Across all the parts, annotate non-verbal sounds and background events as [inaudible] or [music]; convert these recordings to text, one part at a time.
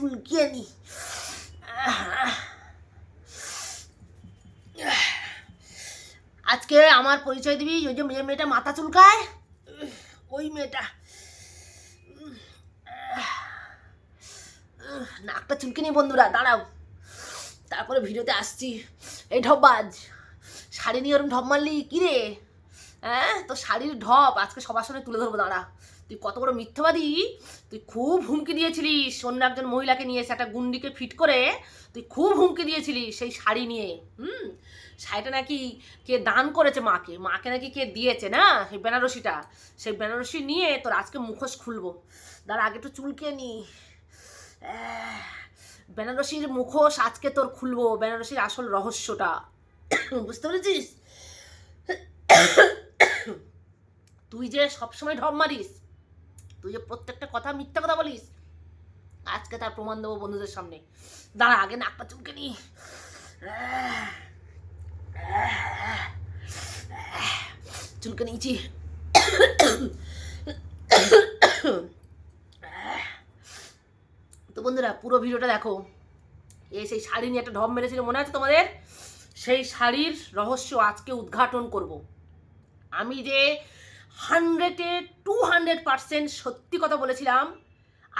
চুলকিয়ে নি আজকে আমার পরিচয় দিবি, ওই যে মেয়ে- মেয়েটা মাথা চুলকায়? ওই মেয়েটা। নাকটা চুলকে নি বন্ধুরা, দাঁড়াও। তারপরে ভিডিওতে আসছি। এই ঢপবাজ শাড়ি নিয়ে ওরকম ঢপ মারলি? কি রে হ্যাঁ তোর শাড়ির ঢপ আজকে সবার সামনে তুলে ধরবো, দাঁড়া। তুই কত বড় মিথ্যাবাদী? তুই খুব হুমকি দিয়েছিলিস। অন্য একজন মহিলাকে নিয়ে এসে একটা গুন্ডিকে ফিট করে তুই খুব হুমকি দিয়েছিলিস সেই শাড়ি নিয়ে, হুম? শাড়িটা নাকি কে দান করেছে মাকে? মাকে নাকি কে দিয়েছে, না? সেই বেনারসিটা। সেই বেনারসি নিয়ে তোর আজকে মুখোশ খুলবো। দাঁড়া, আগে একটু চুলকে নি। বেনারসির মুখোশ আজকে তোর খুলবো। বেনারসির আসল রহস্যটা। [coughs] বুঝতে পেরেছিস? তুই যে সবসময় ঢপ মারিস, তুই যে প্রত্যেকটা কথা মিথ্যা কথা বলিস, আজকে তার প্রমাণ দেবো বন্ধুদের সামনে। দাঁড়া, আগে নাকটা চুলকে নি। চুলকে নিয়েছি। তো বন্ধুরা, পুরো ভিডিওটা দেখো। এ সেই শাড়ি নিয়ে একটা ঢপ মেরেছিল, মনে আছে তোমাদের? সেই শাড়ির রহস্য আজকে উদ্ঘাটন করব। আমি যে হান্ড্রেডে, টু হান্ড্রেড পারসেন্ট সত্যি কথা বলেছিলাম।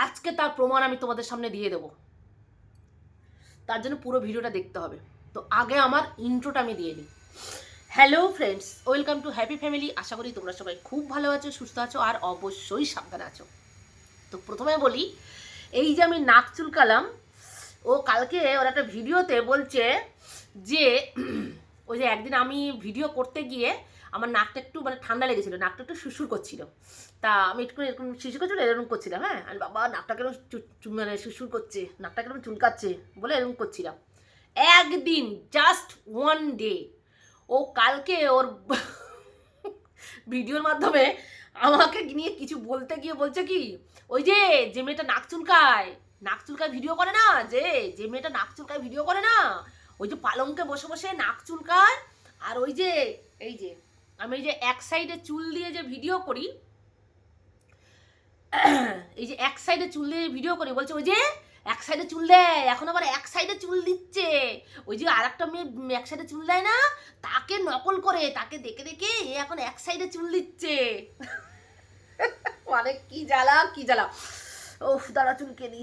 আজকে তার প্রমাণ আমি তোমাদের সামনে দিয়ে দেবো। তার জন্য পুরো ভিডিওটা দেখতে হবে। তো আগে আমার ইন্ট্রোটা আমি দিয়ে নিই। Hello friends welcome to happy family আশা করি তোমরা সবাই খুব ভালো আছো, সুস্থ আছো, আর অবশ্যই সাবধানে আছো। তো প্রথমে বলি, এই যে আমি নাক চুলকালাম, ও কালকে ওর একটা ভিডিওতে বলছে যে, ওই যে একদিন আমি ভিডিও করতে গিয়ে আমার নাকটা একটু মানে ঠান্ডা লেগেছিলো, নাকটা একটু শুশুর করছিল। তা আমি একটু এরকম শিশু করছিল, এরকম করছিলাম হ্যাঁ? আর বাবা, নাকটা কেন মানে শুশুর করছে, নাকটা কেন চুলকাচ্ছে বলে এরকম করছিলাম। একদিন জাস্ট ওয়ান ডে ও কালকে ওর [laughs] ভিডিওর মাধ্যমে আমাকে নিয়ে কিছু বলতে গিয়ে বলছে কি, ওই যে যে মেয়েটা নাক চুলকায় নাক চুলকায় ভিডিও করে না, যে যে মেয়েটা নাক চুলকায় ভিডিও করে না, ওই যে পালঙ্কে বসে বসে নাক চুলকায়, আর ওই যে, এই যে আমি যে এক সাইডে চুল দিয়ে যে ভিডিও করি, এই যে এক সাইডে চুল দিয়ে ভিডিও করি, বলছে ওই যে এক সাইডে চুল দেয়, এখন আবার এক সাইডে চুল দিচ্ছে। ওই যে আর একটা মেয়ে এক সাইডে চুল দেয় না, তাকে নকল করে, তাকে দেখে দেখে এ এখন এক সাইডে চুল দিচ্ছে। মানে কি জ্বালা কি জ্বালা। ওফ, দাঁড়া চুলকে নি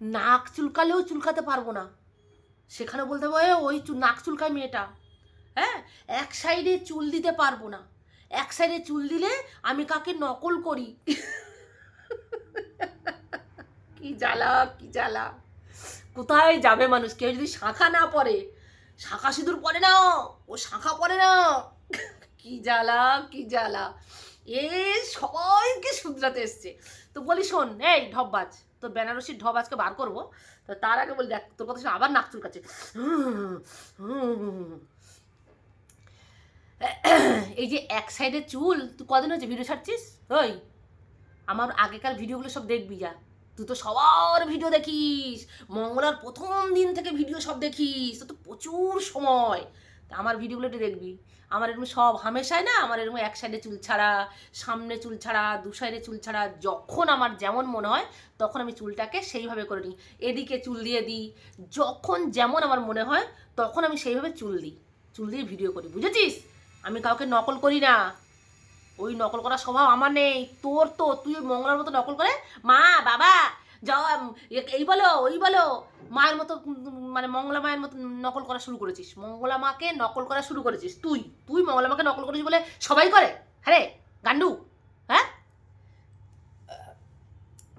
নাক চুলকালেও চুলকাতে পারব না। সেখানে বলতে হবে, ওই নাক চুলকায় মেয়েটা। হ্যাঁ? এক সাইডে চুল দিতে পারব না। এক সাইডে চুল দিলে আমি কাকে নকল করি? কি জ্বালা কি জ্বালা। কোথায় যাবে মানুষ? কেউ যদি শাঁখা না পরে, শাঁখা সিঁদুর পরে না, ও শাঁখা পরে না। কি জ্বালা কি জ্বালা। এ সবাইকে শুধরাতে এসছে। তো বলি শোন, এই ঢপবাজ তো বেনারসির ঢপ আজকে বার করব। তো তার আগে বলি, দেখ, তোর কথা আবার নাক চুলকাচ্ছে। [coughs] এই যে এক সাইডে চুল, তুই কদিন হচ্ছে ভিডিও ছাড়ছিস? ওই, আমার আগেকার ভিডিওগুলো সব দেখবি যা। তুই তো সবার ভিডিও দেখিস। মঙ্গলার প্রথম দিন থেকে ভিডিও সব দেখিস। তো প্রচুর সময়। তা আমার ভিডিওগুলো একটু দেখবি। আমার এরকম সব হামেশায় না, আমার এরকম এক সাইডে চুল ছাড়া, সামনে চুল ছাড়া, দু সাইডে চুল ছাড়া, যখন আমার যেমন মনে হয়, তখন আমি চুলটাকে সেইভাবে করে নিই। এদিকে চুল দিয়ে দিই। যখন যেমন আমার মনে হয়, তখন আমি সেইভাবে চুল দিই। চুল দিয়ে ভিডিও করি। বুঝেছিস? আমি কাউকে নকল করি না। ওই নকল করার স্বভাব আমার নেই। তোর তো, তুই ওই মঙ্গলার মতো নকল করে, মা, বাবা, যাও এই বলো, ওই বলো, মায়ের মতো মানে মঙ্গলা মায়ের মতো নকল করা শুরু করেছিস। মঙ্গলা মাকে নকল করা শুরু করেছিস। তুই তুই মঙ্গলা মাকে নকল করেছিস বলে সবাই করে? হ্যাঁ গান্ডু হ্যাঁ?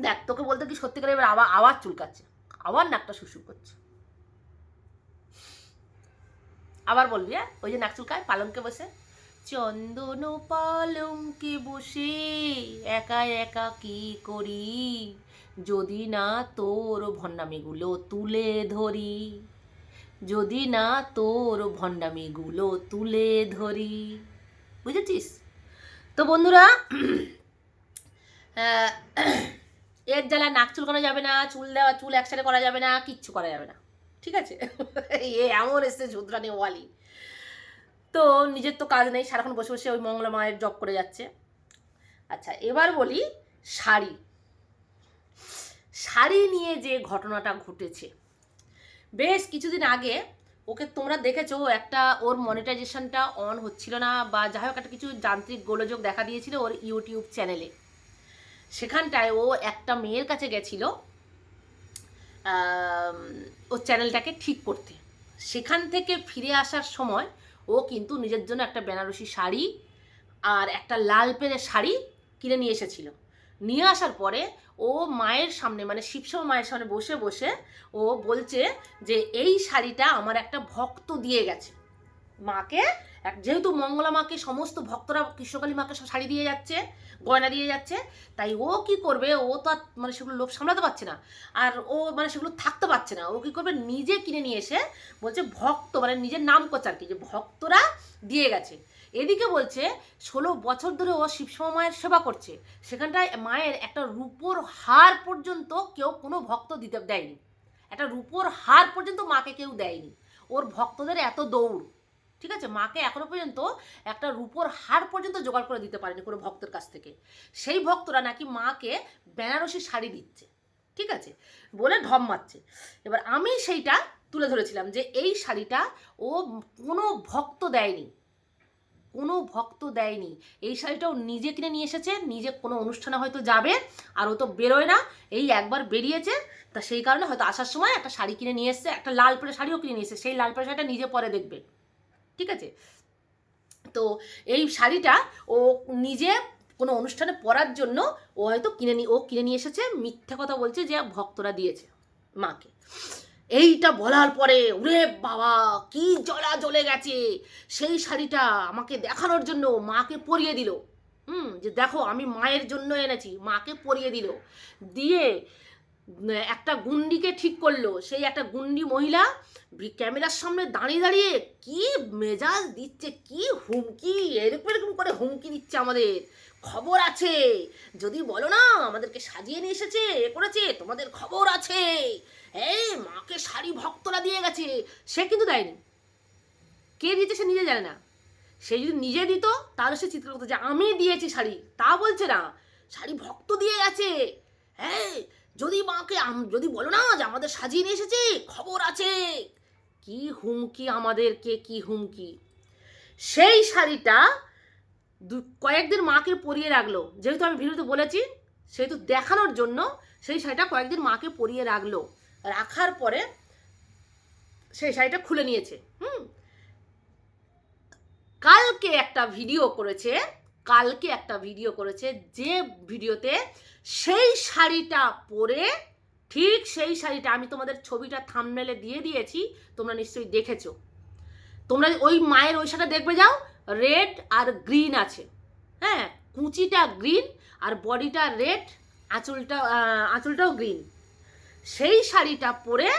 দেখ, তোকে বলতে কি সত্যিকার এবার আবার আবার চুলকাচ্ছে। আবার নাকটা শুশুর করছে। আবার বলবি হ্যাঁ? ওই যে নাক চুলকায় পালঙ্কে বসে। চন্দন পালঙ্কে বসে একা একা কি করি? যদি না তোর ভণ্ডামিগুলো তুলে ধরি, যদি না তোর ভণ্ডামিগুলো তুলে ধরি। বুঝেছিস? তো বন্ধুরা এর জ্বালা নাক চুলকানো যাবে না, চুল দেওয়া, চুল একসাথে করা যাবে না, কিচ্ছু করা যাবে না। ঠিক আছে? এ এমন এসছে ঝুদ্রানি ওয়ালি। তো নিজের তো কাজ নেই, সারাক্ষণ বসে বসে ওই মঙ্গলা মায়ের জব করে যাচ্ছে। আচ্ছা এবার বলি শাড়ি। শাড়ি নিয়ে যে ঘটনাটা ঘটেছে, বেশ কিছুদিন আগে ওকে তোমরা দেখেছ, একটা ওর মনিটাইজেশনটা অন হচ্ছিল না বা যাই হোক একটা কিছু যান্ত্রিক গোলযোগ দেখা দিয়েছিল ওর ইউটিউব চ্যানেলে সেখানটায় ও একটা মেয়ের কাছে গেছিল ওর চ্যানেলটাকে ঠিক করতে। সেখান থেকে ফিরে আসার সময় ও কিন্তু নিজের জন্য একটা বেনারসি শাড়ি আর একটা লাল পেরে শাড়ি কিনে নিয়ে এসেছিল। নিয়ে আসার পরে ও মায়ের সামনে মানে শিবসভা মায়ের সামনে বসে বসে ও বলছে যে, এই শাড়িটা আমার একটা ভক্ত দিয়ে গেছে। মাকে এক- যেহেতু মঙ্গলা মাকে সমস্ত ভক্তরা কৃষ্ণকালী মাকে সব শাড়ি দিয়ে যাচ্ছে, গয়না দিয়ে যাচ্ছে, তাই ও কি করবে? ও তো আর মানে সেগুলো লোভ সামলাতে পারছে না। আর ও মানে সেগুলো থাকতে পারছে না। ও কি করবে? নিজে কিনে নিয়ে এসে বলছে ভক্ত মানে নিজের নাম করছে আর কি যে ভক্তরা দিয়ে গেছে। এদিকে বলছে, ষোলো বছর ধরে ও শিবসমা মায়ের সেবা করছে। সেখানটায় মায়ের একটা রূপোর হার পর্যন্ত কেউ কোনো ভক্ত দিতে দেয়নি। একটা রূপোর হার পর্যন্ত মাকে কেউ দেয়নি। ওর ভক্তদের এত দৌড়। ঠিক আছে? মাকে এখনও পর্যন্ত একটা রূপোর হার পর্যন্ত জোগাড় করে দিতে পারেনি কোনো ভক্তের কাছ থেকে। সেই ভক্তরা নাকি মাকে বেনারসি শাড়ি দিচ্ছে, ঠিক আছে? বলে ঢম মারছে। এবার আমি সেইটা তুলে ধরেছিলাম যে এই শাড়িটা ও কোনো ভক্ত দেয়নি। কোনো ভক্ত দেয়নি। এই শাড়িটা ও নিজে কিনে নিয়ে এসেছে, নিজে কোনো অনুষ্ঠানে হয়তো যাবে, আর ও তো বেরোয় না। এই একবার বেরিয়েছে, তা সেই কারণে হয়তো আসার সময় একটা শাড়ি কিনে নিয়ে এসছে, একটা লাল পরে শাড়িও কিনে নিয়ে এসছে। সেই লাল পরে শাড়িটা নিজে পরে দেখবে। ঠিক আছে? তো এই শাড়িটা ও নিজে কোনো অনুষ্ঠানে পরার জন্য ও হয়তো কিনে নিয়ে ও কিনে নিয়ে এসেছে, মিথ্যা কথা বলছে যে ভক্তরা দিয়েছে মাকে। এইটা বলার পরে ওরে বাবা, কি জ্বলা জ্বলে গেছে। সেই শাড়িটা আমাকে দেখানোর জন্য মাকে পরিয়ে দিল। হুম, যে দেখো আমি মায়ের জন্য এনেছি, মাকে পরিয়ে দিল। দিয়ে একটা গুন্ডিকে ঠিক করল। সেই একটা গুন্ডি মহিলা ক্যামেরার সামনে দাঁড়িয়ে দাঁড়িয়ে কি মেজাজ দিচ্ছে, কি হুমকি, এরকম এরকম করে হুমকি দিচ্ছে আমাদের। খবর আছে। যদি বলো না, আমাদেরকে সাজিয়ে নিয়ে এসেছে, এ করেছে, তোমাদের খবর আছে। এই মাকে শাড়ি ভক্তরা দিয়ে গেছে। সে কিন্তু দেয়নি। কে দিতে সে নিজে জানে না। সে যদি নিজে দিত, তাহলে সে চিৎকার করতো যে, আমি দিয়েছি শাড়ি। তা বলছে না। শাড়ি ভক্ত দিয়ে গেছে। হ্যাঁ যদি মাকে যদি বলো না যে আমাদের সাজিয়ে নিয়ে এসেছে, খবর আছে। কি হুমকি আমাদেরকে, কি হুমকি? সেই শাড়িটা দু, কয়েকদিন মাকে পরিয়ে রাখল। যেহেতু আমি ভিডিওতে বলেছি, সেহেতু দেখানোর জন্য সেই শাড়িটা কয়েকদিন মাকে পরিয়ে রাখল। রাখার পরে সেই শাড়িটা খুলে নিয়েছে। হুম? কালকে একটা ভিডিও করেছে কালকে একটা ভিডিও করেছে, যে ভিডিওতে সেই শাড়িটা পরে, ঠিক সেই শাড়িটা, আমি তোমাদের ছবিটা থামনেলে দিয়ে দিয়েছি, তোমরা নিশ্চয়ই দেখেছ। তোমরা ওই মায়ের ওই শাড়িটা দেখবে, যাও রেড আর গ্রিন আছে। হ্যাঁ কুচিটা গ্রিন আর বডিটা রেড আঁচলটা আঁচলটাও গ্রিন সেই শাড়িটা পরে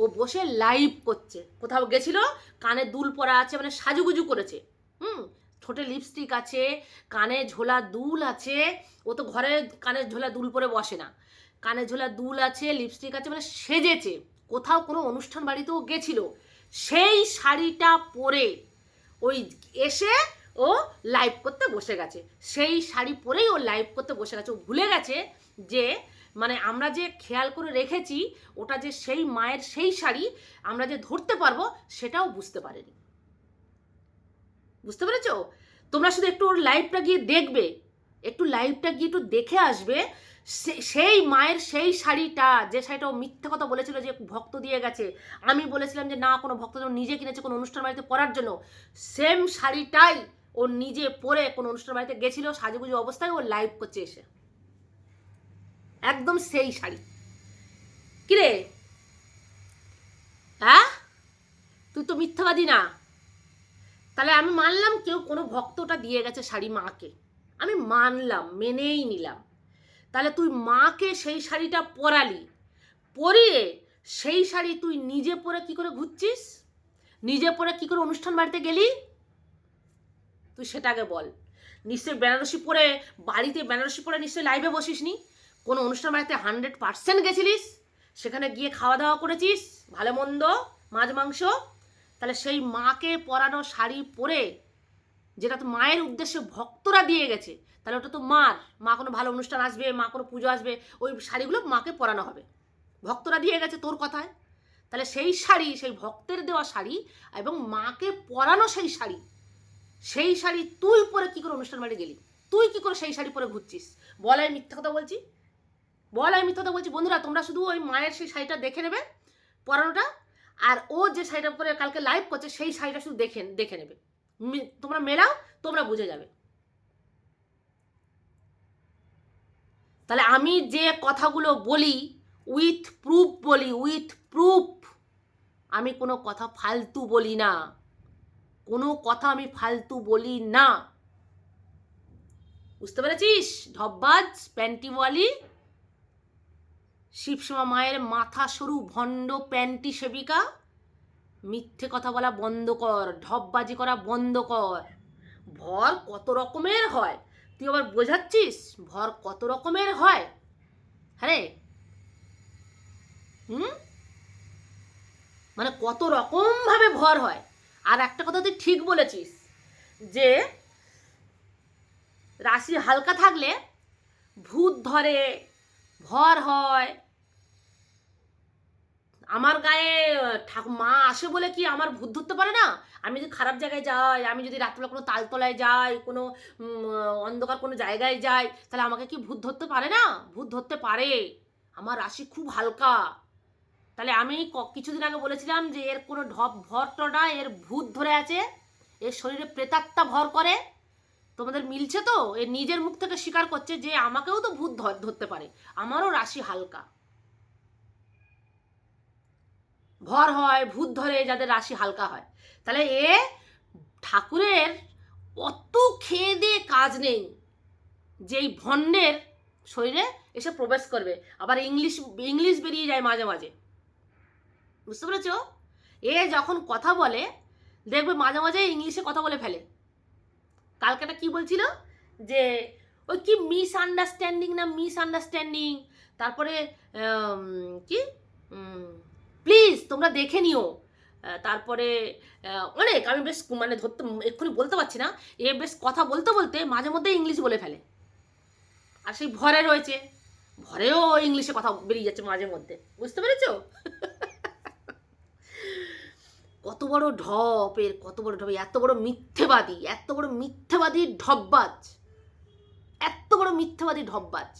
ও বসে লাইভ করছে। কোথাও গেছিল, কানে দুল পরা আছে মানে সাজুগুজু করেছে। হুম ঠোঁটে লিপস্টিক আছে, কানে ঝোলা দুল আছে, ও তো ঘরে কানে ঝোলা দুল পরে বসে না। কানে ঝোলা দুল আছে লিপস্টিক আছে মানে সেজেছে। কোথাও কোনো অনুষ্ঠান বাড়িতেও গেছিল। সেই শাড়িটা পরে ওই এসে ও লাইভ করতে বসে গেছে। সেই শাড়ি পরেই ও লাইভ করতে বসে গেছে। ও ভুলে গেছে যে মানে আমরা যে খেয়াল করে রেখেছি, ওটা যে সেই মায়ের সেই শাড়ি আমরা যে ধরতে পারব, সেটাও বুঝতে পারেনি। বুঝতে পেরেছ? তোমরা শুধু একটু ওর লাইভটা গিয়ে দেখবে, একটু লাইভটা গিয়ে একটু দেখে আসবে সেই মায়ের সেই শাড়িটা, যে শাড়িটা ও মিথ্যে কথা বলেছিল যে ভক্ত দিয়ে গেছে। আমি বলেছিলাম যে না, কোনো ভক্ত নিজে কিনেছে কোনো অনুষ্ঠান বাড়িতে পরার জন্য। সেম শাড়িটাই ও নিজে পরে কোনো অনুষ্ঠান বাড়িতে গেছিল, সাজুগুজু অবস্থায় ও লাইভ করছে এসে। একদম সেই শাড়ি। কিরে? হ্যাঁ? তুই তো মিথ্যাবাদী না। তাহলে আমি মানলাম কেউ কোনো ভক্তটা দিয়ে গেছে শাড়ি মাকে। আমি মানলাম, মেনেই নিলাম। তাহলে তুই মাকে সেই শাড়িটা পরালি, পরিয়ে সেই শাড়ি তুই নিজে পরে কি করে ঘুরছিস? নিজে পরে কি করে অনুষ্ঠান বাড়িতে গেলি? তুই সেটাকে বল। নিশ্চয়ই বেনারসি পরে, বাড়িতে বেনারসি পরে নিশ্চয়ই লাইভে বসিস নি কোনো অনুষ্ঠান বাড়িতে হান্ড্রেড পার্সেন্ট গেছিলিস? সেখানে গিয়ে খাওয়া দাওয়া করেছিস? ভালো মন্দ? মাছ, মাংস? তাহলে সেই মাকে পরানো শাড়ি পরে যেটা তো মায়ের উদ্দেশ্যে ভক্তরা দিয়ে গেছে, তাহলে ওটা তো মার। মা কোনো ভালো অনুষ্ঠান আসবে, মা কোনো পুজো আসবে, ওই শাড়িগুলো মাকে পরানো হবে। ভক্তরা দিয়ে গেছে তোর কথায়। তাহলে সেই শাড়ি, সেই ভক্তের দেওয়া শাড়ি এবং মাকে পরানো সেই শাড়ি সেই শাড়ি তুই পরে কি করে অনুষ্ঠান বাড়ি গেলি? তুই কি করে সেই শাড়ি পরে ঘুরছিস? বল, আমি মিথ্যা কথা বলছি? বল, আমি মিথ্যা কথা বলছি? বন্ধুরা, তোমরা শুধু ওই মায়ের সেই শাড়িটা দেখে নেবে, পরানোটা আর ও যে শাড়িটা পরে কালকে লাইভ করছে, সেই শাড়িটা শুধু দেখে দেখে নেবে। তোমরা মেলাও, তোমরা বুঝে যাবে। তাহলে আমি যে কথাগুলো বলি উইথ প্রুফ বলি উইথ প্রুফ আমি কোনো কথা ফালতু বলি না। কোনো কথা আমি ফালতু বলি না। বুঝতে পেরেছিস? ঢব্বাজ প্যান্টিওয়ালি শিবসমা মায়ের মাথা সরু, ভণ্ড, প্যান্টি সেবিকা। মিথ্যে কথা বলা বন্ধ কর, ঢপবাজি করা বন্ধ কর। ভর কত রকমের হয়? তুই আবার বোঝাচ্ছিস? ভর কত রকমের হয়? হ্যাঁ? হুম? মানে কত রকম ভাবে ভর হয়? আর একটা কথা তুই ঠিক বলেছিস, যে রাশি হালকা থাকলে ভূত ধরে ভর হয়। আমার গায়ে মা আসে বলে কি আমার ভূত ধরতে পারে না? আমি যদি খারাপ জায়গায় যাই, আমি যদি রাত্রেবেলা কোনো তালতলায় যাই, কোনো অন্ধকার কোনো জায়গায় যাই, তাহলে আমাকে কি ভূত ধরতে পারে না? ভূত ধরতে পারে। আমার রাশি খুব হালকা। তাহলে আমি কিছুদিন আগে বলেছিলাম যে এর কোনো ঢপ ভরটা না, এর ভূত ধরে আছে, এর শরীরে প্রেতাত্মা ভর করে। তোমাদের মিলছে তো? এ নিজের মুখ থেকে স্বীকার করছে যে আমাকেও তো ভূত ধর- ধরতে পারে। আমারও রাশি হালকা। ভর হয়, ভূত ধরে যাদের রাশি হালকা হয়। তাহলে এ ঠাকুরের অত খেয়ে দিয়ে কাজ নেই, যেই ভণ্ডের শরীরে এসে প্রবেশ করবে। আবার ইংলিশ ইংলিশ বেরিয়ে যায় মাঝে মাঝে। বুঝতে পেরেছ? এ যখন কথা বলে, দেখবে মাঝে মাঝে ইংলিশে কথা বলে ফেলে। কালকেটা কি বলছিল? যে, ওই কি মিস আন্ডারস্ট্যান্ডিং না মিস আন্ডারস্ট্যান্ডিং তারপরে কি? প্লিজ তোমরা দেখে নিও। তারপরে অনেক, আমি বেশ মানে ধরতে এক্ষুনি বলতে পারছি না। এ বেশ কথা বলতে বলতে মাঝে মধ্যে ইংলিশ বলে ফেলে। আর সেই ভরে রয়েছে। ভরেও ইংলিশে কথা বেরিয়ে যাচ্ছে মাঝে মধ্যে। বুঝতে পেরেছ? কত বড় ঢপ এর, কত বড় ঢপ, এত বড় মিথ্যেবাদী, এত বড় মিথ্যেবাদী ঢপবাজ, এত বড় মিথ্যেবাদী ঢপবাজ।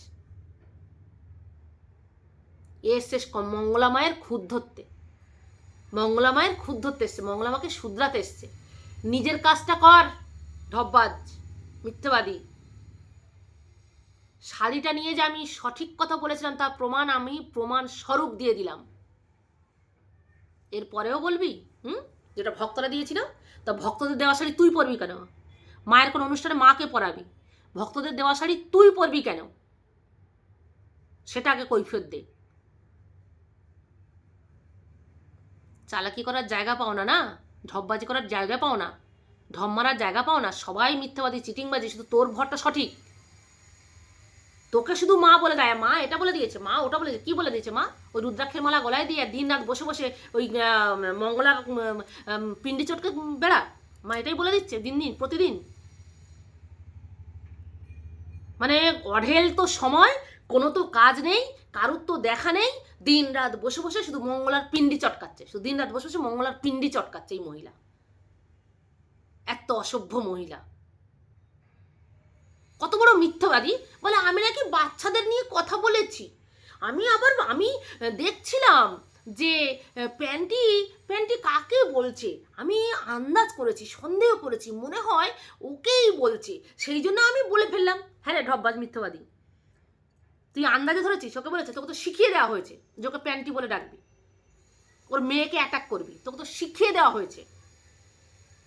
এ এসছে মঙ্গলা মায়ের খুদ ধরতে মঙ্গলা মায়ের খুদ ধরতে এসছে, মঙ্গলা মাকে শুধরাতে এসছে। নিজের কাজটা কর, ঢপবাজ, মিথ্যেবাদী। শাড়িটা নিয়ে যে আমি সঠিক কথা বলেছিলাম, তার প্রমাণ আমি প্রমাণ স্বরূপ দিয়ে দিলাম। এরপরেও বলবি? হুম? যেটা ভক্তরা দিয়েছিল, তা ভক্তদের দেওয়া শাড়ি তুই পরবি কেন? মায়ের কোনো অনুষ্ঠানে মাকে পরাবি। ভক্তদের দেওয়া শাড়ি তুই পরবি কেন? সেটা আগে কৈফিয়ত দে। চালাকি করার জায়গা পাও না না? ঢপবাজি করার জায়গা পাও না? ঢপ মারার জায়গা পাও না? সবাই মিথ্যাবাদী, চিটিংবাজি, শুধু তোর ভরটা সঠিক। তোকে শুধু মা বলে দেয়, মা এটা বলে দিয়েছে, মা ওটা বলে কি বলে দিয়েছে, মা? ওই রুদ্রাক্ষের মালা গলায় দিয়ে দিন রাত বসে বসে ওই মঙ্গলার পিন্ডি চটকে বেড়া। মা এটাই বলে দিচ্ছে দিন দিন, প্রতিদিন। মানে অঢেল তো সময়, কোনো তো কাজ নেই, কারুর তো দেখা নেই দিন রাত বসে বসে শুধু মঙ্গলার পিন্ডি চটকাচ্ছে, শুধু দিন রাত বসে বসে মঙ্গলার পিন্ডি চটকাচ্ছে এই মহিলা। এত অসভ্য মহিলা। কত বড় মিথ্যাবাদী? বলে, আমি নাকি বাচ্চাদের নিয়ে কথা বলেছি। আমি আবার, আমি দেখছিলাম যে প্যান্টি প্যান্টি কাকে বলছে? আমি আন্দাজ করেছি, সন্দেহ করেছি, মনে হয় ওকেই বলছে। সেই জন্য আমি বলে ফেললাম হ্যাঁ রে ঢব্বাজ মিথ্যাবাদী। তুই আন্দাজে ধরেছিস, ওকে বলেছে, তোকে তো শিখিয়ে দেওয়া হয়েছে, যে ওকে প্যান্টি বলে ডাকবি। ওর মেয়েকে অ্যাটাক করবি, তোকে তো শিখিয়ে দেওয়া হয়েছে।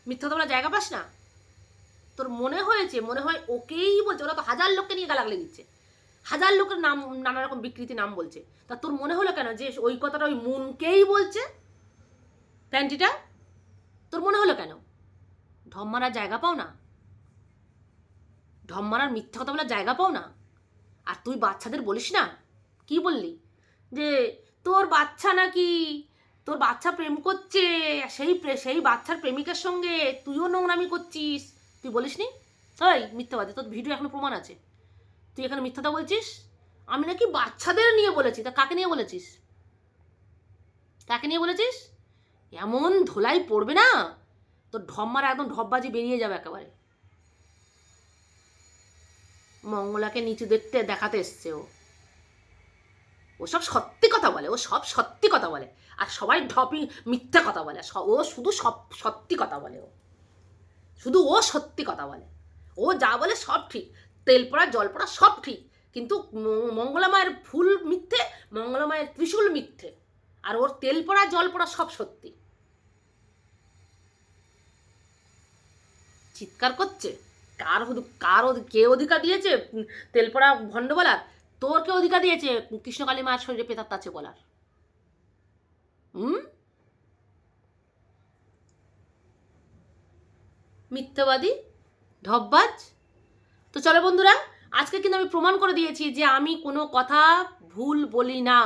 মিথ্যা তোমরা জায়গা পাস না। তোর মনে হয়েছে, মনে হয় ওকেই বলছে, ওরা তো হাজার লোককে নিয়ে গালাগালি দিচ্ছে। হাজার লোকের নাম, নানা রকম বিকৃতি নাম বলছে। তা তোর মনে হলো কেন যে ওই কথাটা ওই মুনকেই বলছে? প্যান্টিটা? তোর মনে হলো কেন? ঢম মারার জায়গা পাও না? ঢম মারার মিথ্যা কথা বলার জায়গা পাও না? আর তুই বাচ্চাদের বলিস না? কি বললি? যে তোর বাচ্চা নাকি তোর বাচ্চা প্রেম করছে, সেই সেই বাচ্চার প্রেমিকের সঙ্গে তুইও নোংরামি করছিস। তুই বলিসনি? তাই মিথ্যাবাদী, তোর ভিডিও এখনও প্রমাণ আছে। তুই এখানে মিথ্যাটা বলছিস? আমি নাকি বাচ্চাদের নিয়ে বলেছি, তা কাকে নিয়ে বলেছিস? কাকে নিয়ে বলেছিস? এমন ধোলাই পড়বে না? তোর ঢম্মার একদম ঢপবাজি বেরিয়ে যাবে একেবারে। মঙ্গলাকে নিচু দেখতে দেখাতে এসছে ও। ও সব সত্যি কথা বলে, ও সব সত্যি কথা বলে। আর সবাই ঢপি মিথ্যা কথা বলে ও শুধু সব সত্যি কথা বলে ও। শুধু ও সত্যি কথা বলে। ও যা বলে সব ঠিক। তেল পড়া, জল পড়া সব ঠিক। কিন্তু ম- মঙ্গলা মায়ের ফুল মিথ্যে, মঙ্গলা মায়ের ত্রিশূল মিথ্যে। আর ওর তেল পড়া, জল পড়া সব সত্যি। চিৎকার করছে। কার কার কে অধিকার দিয়েছে তেল পড়া ভণ্ড বলার? তোর কে অধিকার দিয়েছে কৃষ্ণকালী মায়ের শরীরে পেতাত্তা আছে বলার? হুম মিথ্যাবাদী ঢপবাজ তো চলো বন্ধুরা, আজকে কিন্তু আমি প্রমাণ করে দিয়েছি যে আমি কোনো কথা ভুল বলি না।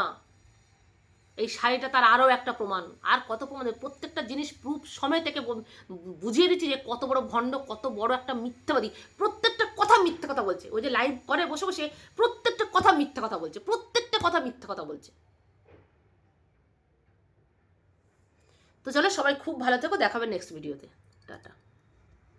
এই শাড়িটা তার আরও একটা প্রমাণ। আর কত প্রমাণ? প্রত্যেকটা জিনিস প্রুফ সময় থেকে বুঝিয়ে দিচ্ছি যে কত বড় ভণ্ড, কত বড় একটা মিথ্যাবাদী। প্রত্যেকটা কথা মিথ্যা কথা বলছে। ওই যে লাইভ করে বসে বসে প্রত্যেকটা কথা মিথ্যা কথা বলছে। প্রত্যেকটা কথা মিথ্যা কথা বলছে। তো চলো সবাই খুব ভালো থেকো। দেখাবে নেক্সট ভিডিওতে টাটা।